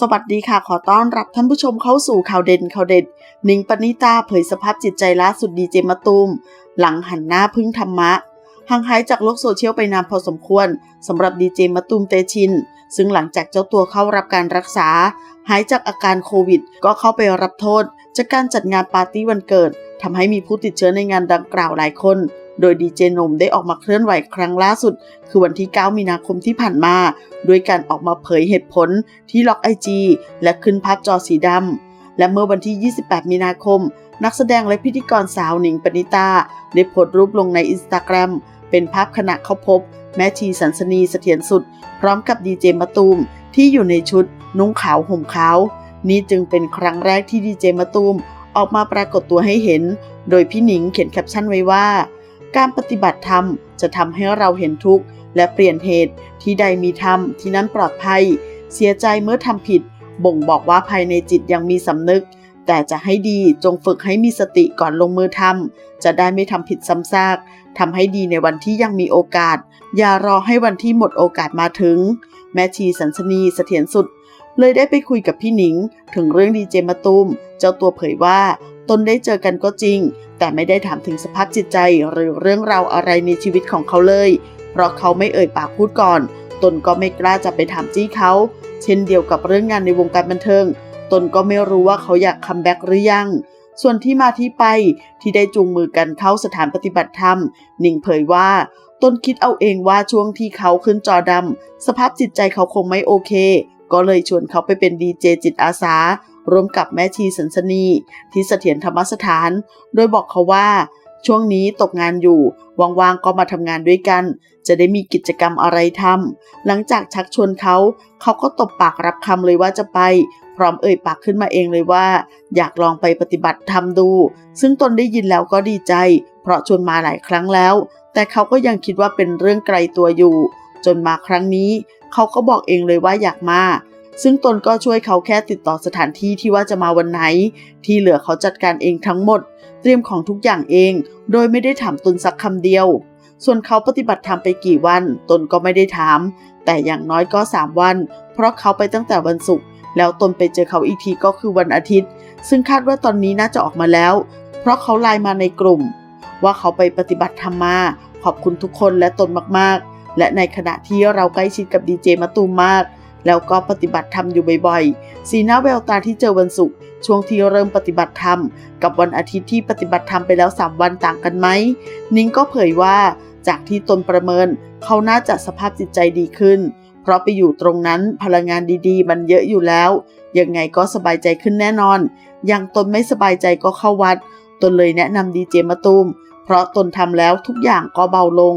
สวัสดีค่ะ ขอต้อนรับท่านผู้ชมเข้าสู่ข่าวเด่นข่าวเด็ดหนิงปณิตาเผยสภาพจิตใจล่าสุดดีเจมะตูม หลังหันหน้าพึ่งธรรมะห่างหายจากโลกโซเชียลไปนานพอสมควรสำหรับดีเจมะตูมเตชิน ซึ่งหลังจากเจ้าตัวเข้ารับการรักษา หายจากอาการโควิด ก็เข้าไปรับโทษ จากการจัดงานปาร์ตี้วันเกิดทำให้มีผู้ติดเชื้อในงานดังกล่าวหลายคน โดยดีเจนมได้ออกมาเคลื่อนไหวครั้งล่าสุด คือวันที่ 9 มีนาคมที่ผ่านมา ด้วยการออกมาเผยเหตุผลที่ล็อกไอจีและขึ้นภาพจอสีดำ และเมื่อวันที่ 28 มีนาคม นักแสดงและพิธีกรสาวหนิงปณิตา ได้โพสต์รูปลงในอินสตาแกรมเป็นภาพขณะเขาพบ แม่ชีสันสนีเสถียรสุด พร้อมกับดีเจมะตูมที่อยู่ในชุด นุ่งขาวห่มขาวนี่จึงเป็นครั้งแรกที่ดีเจมะตูมออกมาปรากฏตัวให้เห็น โดยพี่หนิงเขียนแคปชั่นไว้ว่า การปฏิบัติธรรมจะทำให้เราเห็นทุกข์ และเปลี่ยนเหตุที่ใดมีธรรมที่นั้นปลอดภัย เสียใจเมื่อทำผิด บ่งบอกว่าภายในจิตยังมีสำนึก แต่จะให้ดีจงฝึกให้มีสติก่อนลงมือทำจะได้ไม่ทำผิดซ้ำซากทำให้ดีในวันที่ยังมีโอกาส อย่ารอให้วันที่หมดโอกาสมาถึง แม่ชีสันสนีเสถียรสุด เลยได้ไปคุยกับพี่หนิง ถึงเรื่องดีเจมาตูมเจ้าตัวเผยว่า ตนได้เจอกันก็จริง แต่ไม่ได้ถามถึงสภาพจิตใจหรือเรื่องราวอะไรในชีวิตของเขาเลย เพราะเขาไม่เอ่ยปากพูดก่อน ตนก็ไม่กล้าจะไปถามจี้เขา เช่นเดียวกับเรื่องงานในวงการบันเทิง ตนก็ไม่รู้ว่าเขาอยากคัมแบ็กหรือยังส่วนที่มาที่ไปที่ได้จูงมือกันเข้าสถานปฏิบัติธรรม นิงเผยว่าตนคิดเอาเองว่าช่วงที่เขาขึ้นจอดำสภาพจิตใจเขาคงไม่โอเค ก็เลยชวนเขาไปเป็นดีเจจิตอาสา ร่วมกับแม่ชีสันสนี ที่เสถียรธรรมสถาน โดยบอกเขาว่า ช่วงนี้ตกงานอยู่ ว่างๆ ก็มาทำงานด้วยกัน จะได้มีกิจกรรมอะไรทำหลังจากชักชวนเขา เขาก็ตบปากรับคำเลยว่าจะไป พร้อมเอ่ยปากขึ้นมาเองเลยว่า อยากลองไปปฏิบัติธรรมดู ซึ่งตนได้ยินแล้วก็ดีใจ เพราะชวนมาหลายครั้งแล้ว แต่เขาก็ยังคิดว่าเป็นเรื่องไกลตัวอยู่ จนมาครั้งนี้ เขาก็บอกเองเลยว่าอยากมา ซึ่งตนก็ช่วยเขาแค่ติดต่อสถานที่ที่ว่าจะมาวันไหน ที่เหลือเขาจัดการเองทั้งหมด เตรียมของทุกอย่างเอง โดยไม่ได้ถามตนสักคำเดียว ส่วนเขาปฏิบัติธรรมไปกี่วัน ตนก็ไม่ได้ถาม แต่อย่างน้อยก็ 3 วัน เพราะเขาไปตั้งแต่วันศุกร์แล้วตนไปเจอเขาอีกทีก็คือวันอาทิตย์ ซึ่งคาดว่าตอนนี้น่าจะออกมาแล้ว เพราะเขาไลน์มาในกลุ่ม ว่าเขาไปปฏิบัติธรรมมาขอบคุณทุกคนและตนมาก และในขณะที่เราใกล้ชิดกับดีเจมะตูมมาก แล้วก็ปฏิบัติธรรมอยู่บ่อยๆ สีหน้าแววตาที่เจอวันศุกร์ช่วงที่เริ่มปฏิบัติธรรม กับวันอาทิตย์ที่ปฏิบัติธรรมไปแล้ว 3 วันต่างกันไหม นิ้งก็เผยว่าจากที่ตนประเมิน เขาน่าจะสภาพจิตใจดีขึ้น เพราะไปอยู่ตรงนั้นพลังงานดีๆ มันเยอะอยู่แล้ว ยังไงก็สบายใจขึ้นแน่นอน อย่างตนไม่สบายใจก็เข้าวัด ตนเลยแนะนำดีเจมาตูม เพราะตนทำแล้วทุกอย่างก็เบาลง